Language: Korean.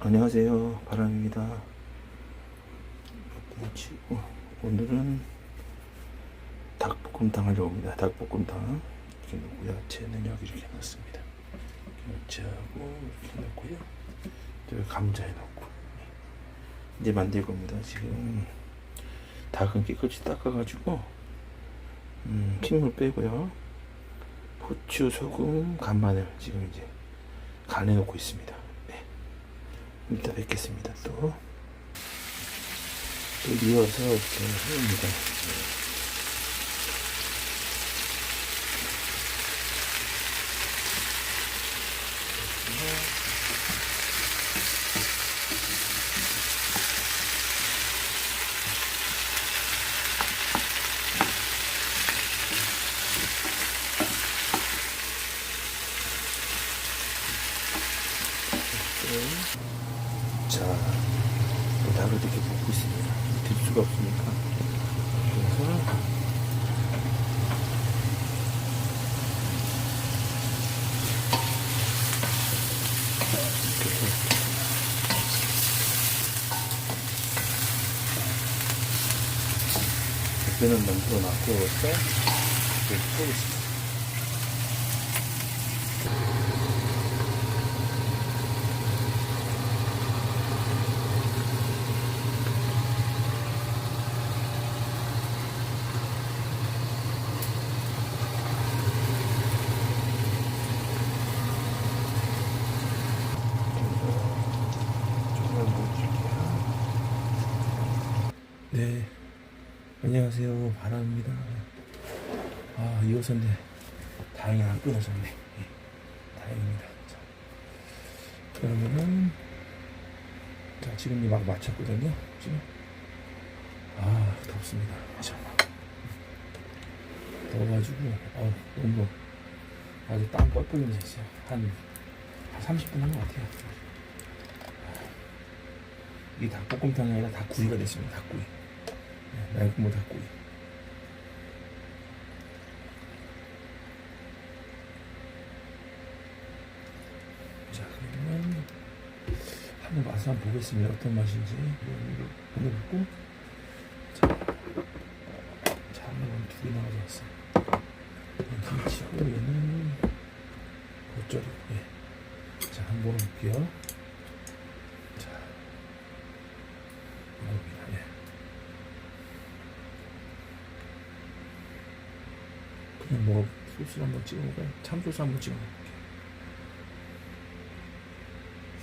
안녕하세요. 바람입니다. 치고 오늘은 닭볶음탕 하려고 합니다. 닭볶음탕 이렇게 놓고 야채는 여기 이렇게 넣습니다. 야채하고 이렇게 넣고요. 또 감자에 넣고. 이제 만들 겁니다. 지금 닭은 깨끗이 닦아가지고 음, 핏물 빼고요. 후추 소금 간마늘 지금 이제 간에 넣고 있습니다. 네. 이따 뵙겠습니다 또. 또 이어서 이렇게 합니다. 자, 또 닭을 이렇게 볶고 있습니다. 들 수가 없으니까. 그래서 이렇게 대표는 만들어 놨고, 이렇게 푸고 있습니다. 조금만 보여드릴게요. 네, 안녕하세요. 바람입니다. 아, 이어졌네. 다행히 안 끊어졌네. 예, 다행입니다. 자, 그러면은, 자, 지금 막 마쳤거든요. 지금. 아, 덥습니다. 참. 더워가지고, 어, 너무, 아주 땀 뻘뻘 흘리있어요 한, 한 30분 한 것 같아요. 이게 닭볶음탕이 아니라 닭구이가 됐습니다. 닭구이. 네, 맑고 닭구이. 자, 그러면 한번 맛을 한번 보겠습니다. 어떤 맛인지. 한번 먹고. 자, 자, 한번 두개 나가져왔어요. 김치고 얘는 겉절이. 예. 자, 한번 볼게요. 자, 먹어봅니다. 예. 그냥 뭐 소스 한번 찍어 먹어요. 참 소스 한번 찍어 먹을게요.